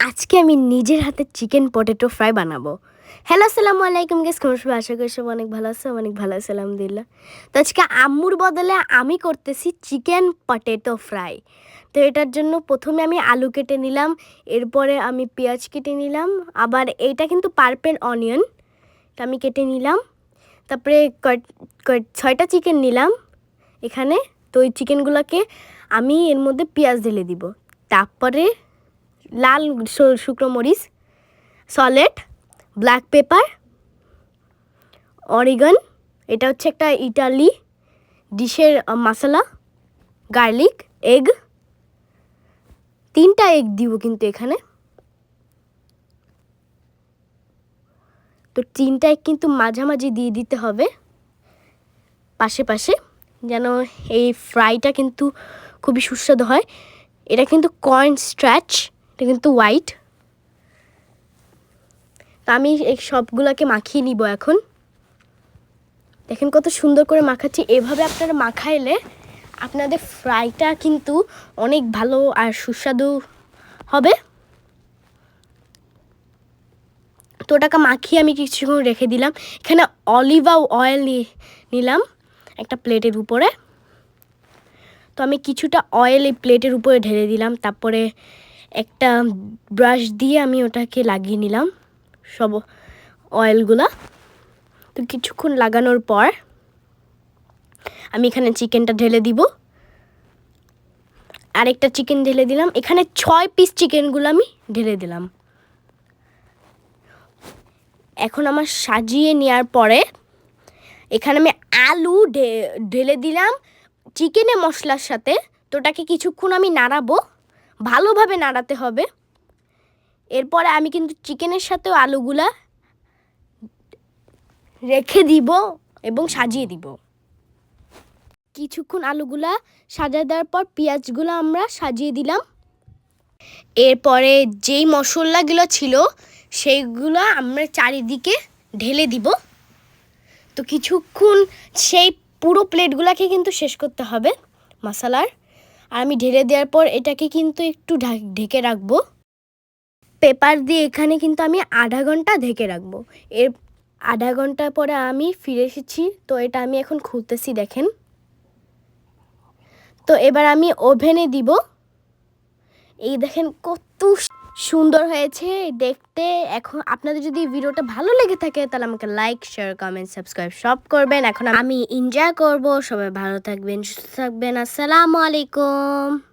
আজকে আমি নিজের হাতে চিকেন পটেটো ফ্রাই বানাবো। হ্যালো, আসসালামু আলাইকুম গেস কেমন সবাই আশা করি সব অনেক ভালো আছে অনেক ভালো আছে, আলহামদুলিল্লাহ। তো আজকে আম্মুর বদলে আমি করতেছি চিকেন পটেটো ফ্রাই। তো এটার জন্য প্রথমে আমি আলু কেটে নিলাম, এরপরে আমি পেঁয়াজ কেটে নিলাম, আবার এইটা কিন্তু পার্পেল অনিয়ন, এটা আমি কেটে নিলাম। তারপরে ছয়টা চিকেন নিলাম, এখানে। তো ওই চিকেনগুলোকে আমি এর মধ্যে পেঁয়াজ ঢেলে দিব। তারপরে লাল শুকনো মরিচ সলেট ব্ল্যাক পেপার অরিগন, এটা হচ্ছে একটা ইটালি ডিশের মশলা গার্লিক এগ তিনটা এগ দিব কিন্তু এখানে। তো তিনটা এগ কিন্তু মাঝামাঝি দিয়ে দিতে হবে, পাশে পাশে, যেন এই ফ্রাইটা কিন্তু খুবই সুস্বাদু হয়। এটা কিন্তু কর্ন স্ট্র্যাচ এটা কিন্তু হোয়াইট তো আমি এই সবগুলোকে মাখিয়ে নিব এখন। দেখেন কত সুন্দর করে মাখাচ্ছি। এভাবে আপনারা মাখাইলে আপনাদের ফ্রাইটা কিন্তু অনেক ভালো আর সুস্বাদু হবে। তো ওটাকে মাখিয়ে আমি কিছুক্ষণ রেখে দিলাম। এখানে অলিভা অয়েল নিলাম একটা প্লেটের উপরে। তো আমি কিছুটা অয়েল এই প্লেটের উপরে ঢেলে দিলাম। তারপরে একটা ব্রাশ দিয়ে আমি ওটাকে লাগিয়ে নিলাম, সব অয়েলগুলা তো কিছুক্ষণ লাগানোর পর আমি এখানে চিকেনটা ঢেলে দিব। আরেকটা চিকেন ঢেলে দিলাম। এখানে ছয় পিস চিকেনগুলো আমি ঢেলে দিলাম। এখন আমার সাজিয়ে নেওয়ার পরে এখানে আমি আলু ঢেলে দিলাম। চিকেনে মশলার সাথে। তো ওটাকে কিছুক্ষণ আমি নাড়াবো। ভালোভাবে নাড়াতে হবে। এরপরে আমি কিন্তু চিকেনের সাথেও আলুগুলা রেখে দিব এবং সাজিয়ে দিব। কিছুক্ষণ আলুগুলা সাজিয়ে দেওয়ার পর পেঁয়াজগুলো আমরা সাজিয়ে দিলাম। এরপরে যেই মশলাগুলো ছিল সেইগুলো আমরা চারিদিকে ঢেলে দিব। তো কিছুক্ষণ সেই পুরো প্লেটগুলোকে কিন্তু শেষ করতে হবে। মশলার আমি ঢেলে দেওয়ার পর এটাকে কিন্তু একটু ঢেকে রাখব। পেপার দিয়ে এখানে কিন্তু আমি আধা ঘণ্টা ঢেকে রাখব। এর আধা ঘণ্টা পরে আমি ফিরে এসেছি। তো এটা আমি এখন খুলতেছি, দেখেন। তো এবার আমি ওভেনে দিব। এই দেখেন কত সুন্দর হয়েছে দেখতে। এখন আপনাদের যদি ভিডিওটা ভালো লেগে থাকে, তাহলে আমাকে লাইক শেয়ার কমেন্ট সাবস্ক্রাইব সব করবেন। এখন আমি এনজয় করব। সবাই ভালো থাকবেন, সুস্থ থাকবেন। আসসালামু আলাইকুম।